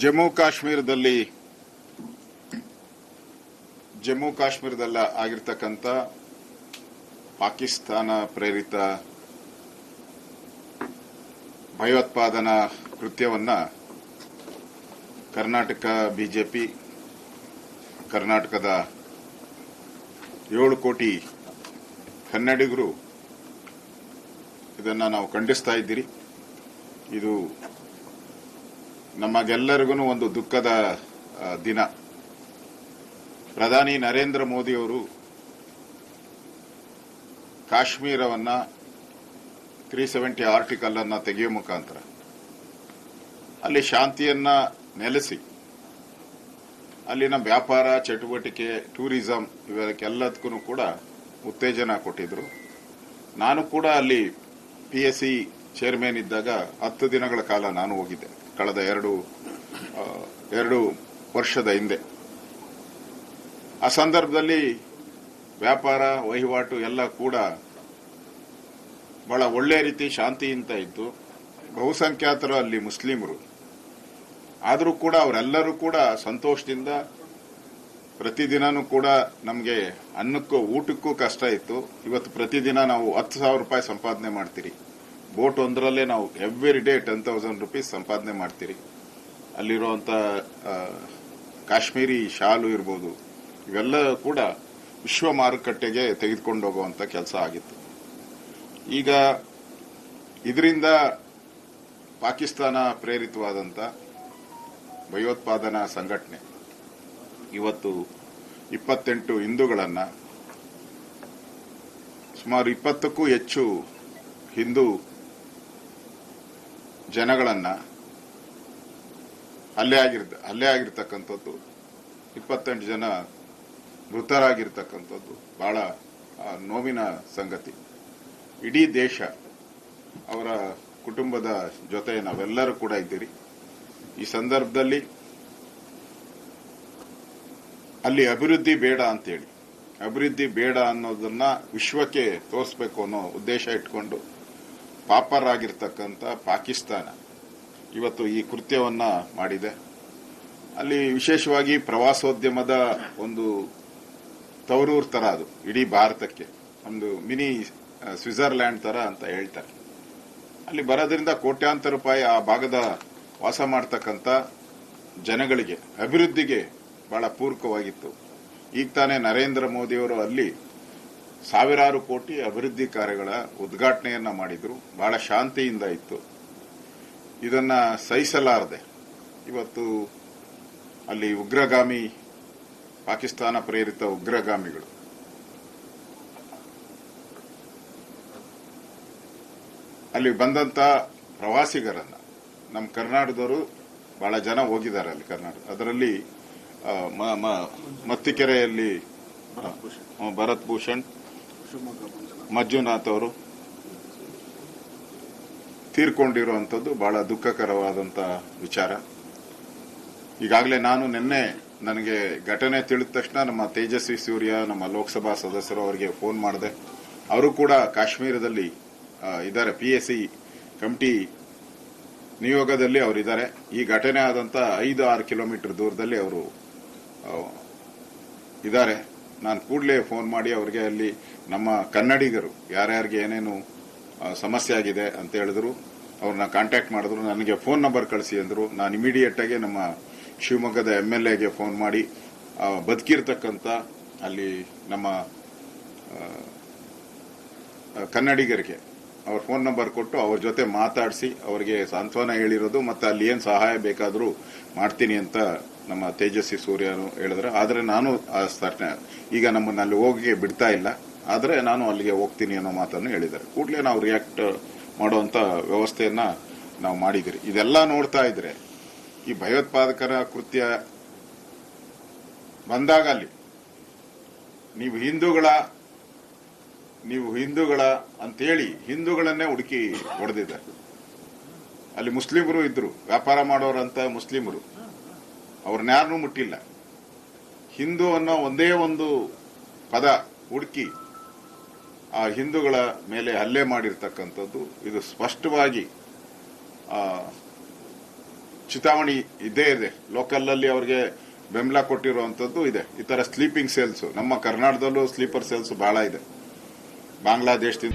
ಜಮ್ಮು ಕಾಶ್ಮೀರದಲ್ಲಿ, ಜಮ್ಮು ಕಾಶ್ಮೀರದಲ್ಲ ಆಗಿರ್ತಕ್ಕಂಥ ಪಾಕಿಸ್ತಾನ ಪ್ರೇರಿತ ಭಯೋತ್ಪಾದನಾ ಕೃತ್ಯವನ್ನ ಕರ್ನಾಟಕ ಬಿಜೆಪಿ, ಕರ್ನಾಟಕದ ಏಳು ಕೋಟಿ ಕನ್ನಡಿಗರು ಇದನ್ನು ನಾವು ಖಂಡಿಸ್ತಾ ಇದ್ದೀರಿ. ಇದು ನಮಗೆಲ್ಲರಿಗೂ ಒಂದು ದುಃಖದ ದಿನ. ಪ್ರಧಾನಿ ನರೇಂದ್ರ ಮೋದಿಯವರು ಕಾಶ್ಮೀರವನ್ನ ತ್ರೀ ಸೆವೆಂಟಿ ಆರ್ಟಿಕಲ್ ಅನ್ನ ತೆಗೆಯುವ ಮುಖಾಂತರ ಅಲ್ಲಿ ಶಾಂತಿಯನ್ನ ನೆಲೆಸಿ, ಅಲ್ಲಿನ ವ್ಯಾಪಾರ, ಚಟುವಟಿಕೆ, ಟೂರಿಸಂ ಇವಕ್ಕೆಲ್ಲದಕ್ಕೂ ಕೂಡ ಉತ್ತೇಜನ ಕೊಟ್ಟಿದ್ರು. ನಾನು ಕೂಡ ಅಲ್ಲಿ ಪಿ ಎಸ್ ಸಿ ಚೇರ್ಮನ್ ಇದ್ದಾಗ ಹತ್ತು ದಿನಗಳ ಕಾಲ ನಾನು ಹೋಗಿದ್ದೆ. ಕಳೆದ ಎರಡು ಎರಡು ವರ್ಷದ ಹಿಂದೆ. ಆ ಸಂದರ್ಭದಲ್ಲಿ ವ್ಯಾಪಾರ, ವಹಿವಾಟು ಎಲ್ಲ ಕೂಡ ಬಹಳ ಒಳ್ಳೆ ರೀತಿ ಶಾಂತಿಯಿಂದ ಇತ್ತು. ಬಹುಸಂಖ್ಯಾತರು ಅಲ್ಲಿ ಮುಸ್ಲಿಮರು. ಆದರೂ ಕೂಡ ಅವರೆಲ್ಲರೂ ಕೂಡ ಸಂತೋಷದಿಂದ ಪ್ರತಿದಿನನೂ ಕೂಡ ನಮಗೆ ಅನ್ನಕ್ಕೂ ಊಟಕ್ಕೂ ಕಷ್ಟ ಇತ್ತು. ಇವತ್ತು ಪ್ರತಿದಿನ ನಾವು ಹತ್ತು ಸಾವಿರ ರೂಪಾಯಿ ಸಂಪಾದನೆ ಮಾಡ್ತೀರಿ. ಬೋಟ್ ಒಂದರಲ್ಲೇ ನಾವು every day ten thousand rupees ಸಂಪಾದನೆ ಮಾಡ್ತೀರಿ. ಅಲ್ಲಿರುವಂತ ಕಾಶ್ಮೀರಿ ಶಾಲು ಇರ್ಬೋದು, ಇವೆಲ್ಲ ಕೂಡ ವಿಶ್ವ ಮಾರುಕಟ್ಟೆಗೆ ತೆಗೆದುಕೊಂಡು ಹೋಗುವಂತ ಕೆಲಸ ಆಗಿತ್ತು. ಈಗ ಇದರಿಂದ ಪಾಕಿಸ್ತಾನ ಪ್ರೇರಿತವಾದಂತ ಭಯೋತ್ಪಾದನಾ ಸಂಘಟನೆ ಇವತ್ತು ಇಪ್ಪತ್ತೆಂಟು ಹಿಂದೂಗಳನ್ನ, ಸುಮಾರು ಇಪ್ಪತ್ತಕ್ಕೂ ಹೆಚ್ಚು ಹಿಂದೂ ಜನಗಳನ್ನ ಹಲ್ಲೆ ಆಗಿರ್ ಹಲ್ಲೆ ಆಗಿರ್ತಕ್ಕಂಥದ್ದು, ಇಪ್ಪತ್ತೆಂಟು ಜನ ಮೃತರಾಗಿರ್ತಕ್ಕಂಥದ್ದು ಬಹಳ ನೋವಿನ ಸಂಗತಿ. ಇಡೀ ದೇಶ ಅವರ ಕುಟುಂಬದ ಜೊತೆ ನಾವೆಲ್ಲರೂ ಕೂಡ ಇದ್ದೀರಿ. ಈ ಸಂದರ್ಭದಲ್ಲಿ ಅಲ್ಲಿ ಅಭಿವೃದ್ಧಿ ಬೇಡ ಅಂತೇಳಿ, ಅಭಿವೃದ್ಧಿ ಬೇಡ ಅನ್ನೋದನ್ನ ವಿಶ್ವಕ್ಕೆ ತೋರಿಸಬೇಕು ಅನ್ನೋ ಉದ್ದೇಶ ಇಟ್ಕೊಂಡು ಪಾಪರಾಗಿರ್ತಕ್ಕಂಥ ಪಾಕಿಸ್ತಾನ ಇವತ್ತು ಈ ಕೃತ್ಯವನ್ನ ಮಾಡಿದೆ. ಅಲ್ಲಿ ವಿಶೇಷವಾಗಿ ಪ್ರವಾಸೋದ್ಯಮದ ಒಂದು ತವರೂರ್ ತರ ಅದು, ಇಡೀ ಭಾರತಕ್ಕೆ. ಒಂದು ಮಿನಿ ಸ್ವಿಟ್ಜರ್ಲ್ಯಾಂಡ್ ತರ ಅಂತ ಹೇಳ್ತಾರೆ. ಅಲ್ಲಿ ಬರೋದ್ರಿಂದ ಕೋಟ್ಯಾಂತರ ರೂಪಾಯಿ ಆ ಭಾಗದ ವಾಸ ಮಾಡ್ತಕ್ಕಂಥ ಜನಗಳಿಗೆ, ಅಭಿವೃದ್ಧಿಗೆ ಬಹಳ ಪೂರಕವಾಗಿತ್ತು. ಈಗ ತಾನೇ ನರೇಂದ್ರ ಮೋದಿಯವರು ಅಲ್ಲಿ ಸಾವಿರಾರು ಕೋಟಿ ಅಭಿವೃದ್ಧಿ ಕಾರ್ಯಗಳ ಉದ್ಘಾಟನೆಯನ್ನ ಮಾಡಿದ್ರು. ಬಹಳ ಶಾಂತಿಯಿಂದ ಇತ್ತು. ಇದನ್ನ ಸಹಿಸಲಾರದೆ ಇವತ್ತು ಅಲ್ಲಿ ಉಗ್ರಗಾಮಿ, ಪಾಕಿಸ್ತಾನ ಪ್ರೇರಿತ ಉಗ್ರಗಾಮಿಗಳು. ಅಲ್ಲಿ ಬಂದಂತ ಪ್ರವಾಸಿಗರನ್ನ ನಮ್ಮ ಕರ್ನಾಟಕದವರು ಬಹಳ ಜನ ಹೋಗಿದ್ದಾರೆ ಅಲ್ಲಿ ಕರ್ನಾಟಕ, ಅದರಲ್ಲಿ ಮತ್ತಿಕೆರೆಯಲ್ಲಿ ಭರತ್ ಭೂಷಣ್ ಮಂಜುನಾಥ್ ಅವರು ತೀರ್ಕೊಂಡಿರುವಂತದ್ದು ಬಹಳ ದುಃಖಕರವಾದಂತ ವಿಚಾರ. ಈಗಾಗಲೇ ನಾನು ನಿನ್ನೆ ನನಗೆ ಘಟನೆ ತಿಳಿದ ತಕ್ಷಣ ನಮ್ಮ ತೇಜಸ್ವಿ ಸೂರ್ಯ, ನಮ್ಮ ಲೋಕಸಭಾ ಸದಸ್ಯರು ಅವರಿಗೆ ಫೋನ್ ಮಾಡಿದೆ. ಅವರು ಕೂಡ ಕಾಶ್ಮೀರದಲ್ಲಿ ಇದ್ದಾರೆ. ಪಿ ಎಸ್ ಸಿ ಕಮಿಟಿ ನಿಯೋಗದಲ್ಲಿ ಅವರಿದ್ದಾರೆ ಈ ಘಟನೆ ಆದಂತ ಐದು ಆರು ಕಿಲೋಮೀಟರ್ ದೂರದಲ್ಲಿ ಅವರು ಇದ್ದಾರೆ. ನಾನು ಕೂಡಲೇ ಫೋನ್ ಮಾಡಿ ಅವರಿಗೆ ಅಲ್ಲಿ ನಮ್ಮ ಕನ್ನಡಿಗರು, ಯಾರ್ಯಾರಿಗೆ ಏನೇನು ಸಮಸ್ಯೆ ಆಗಿದೆ ಅಂತ ಹೇಳಿದ್ರು, ಅವ್ರನ್ನ ಕಾಂಟ್ಯಾಕ್ಟ್ ಮಾಡಿದ್ರು, ನನಗೆ ಫೋನ್ ನಂಬರ್ ಕಳಿಸಿ ಅಂದ್ರು. ನಾನು ಇಮಿಡಿಯೇಟ್ ಆಗಿ ನಮ್ಮ ಶಿವಮೊಗ್ಗದ ಎಂ ಎಲ್ ಎಗೆ ಫೋನ್ ಮಾಡಿ ಬದುಕಿರ್ತಕ್ಕಂಥ ಅಲ್ಲಿ ನಮ್ಮ ಕನ್ನಡಿಗರಿಗೆ ಅವ್ರ ಫೋನ್ ನಂಬರ್ ಕೊಟ್ಟು ಅವ್ರ ಜೊತೆ ಮಾತಾಡಿಸಿ, ಅವರಿಗೆ ಸಾಂತ್ವನ ಹೇಳಿರೋದು ಮತ್ತೆ ಅಲ್ಲಿ ಏನು ಸಹಾಯ ಬೇಕಾದರೂ ಮಾಡ್ತೀನಿ ಅಂತ ನಮ್ಮ ತೇಜಸ್ವಿ ಸೂರ್ಯನು ಹೇಳಿದ್ರೆ. ಆದರೆ ನಾನು ಆ ಈಗ ನಮ್ಮನ್ನ ಅಲ್ಲಿ ಹೋಗಿ ಬಿಡ್ತಾ ಇಲ್ಲ. ಆದ್ರೆ ನಾನು ಅಲ್ಲಿಗೆ ಹೋಗ್ತೀನಿ ಅನ್ನೋ ಮಾತನ್ನು ಹೇಳಿದ್ದಾರೆ. ಕೂಡಲೇ ನಾವು ರಿಯಾಕ್ಟ್ ಮಾಡುವಂತ ವ್ಯವಸ್ಥೆಯನ್ನ ನಾವು ಮಾಡಿದಿರಿ ಇದೆಲ್ಲ ನೋಡ್ತಾ ಇದ್ರೆ ಈ ಭಯೋತ್ಪಾದಕರ ಕೃತ್ಯ ಬಂದಾಗ ಅಲ್ಲಿ ನೀವು ಹಿಂದೂಗಳ ನೀವು ಹಿಂದೂಗಳ ಅಂತೇಳಿ ಹಿಂದೂಗಳನ್ನೇ ಹುಡುಕಿ ಹೊಡೆದಿದ್ದಾರೆ. ಅಲ್ಲಿ ಮುಸ್ಲಿಮರು ಇದ್ರು, ವ್ಯಾಪಾರ ಮಾಡೋರಂತ ಮುಸ್ಲಿಮರು. ಅವ್ರನ್ಯಾರನ್ನೂ ಮುಟ್ಟಿಲ್ಲ. ಹಿಂದೂ ಅನ್ನೋ ಒಂದೇ ಒಂದು ಪದ ಹುಡುಕಿ ಆ ಹಿಂದೂಗಳ ಮೇಲೆ ಹಲ್ಲೆ ಮಾಡಿರ್ತಕ್ಕಂಥದ್ದು, ಇದು ಸ್ಪಷ್ಟವಾಗಿ ಚಿತಾವಣಿ ಇದ್ದೇ ಇದೆ. ಲೋಕಲ್ನಲ್ಲಿ ಅವರಿಗೆ ಬೆಂಬಲ ಕೊಟ್ಟಿರುವಂಥದ್ದು ಇದೆ. ಈ ಥರ ಸ್ಲೀಪಿಂಗ್ ಸೆಲ್ಸ್ ನಮ್ಮ ಕರ್ನಾಟಕದಲ್ಲೂ ಸ್ಲೀಪರ್ ಸೆಲ್ಸ್ ಬಹಳ ಇದೆ. ಬಾಂಗ್ಲಾದೇಶದಿಂದ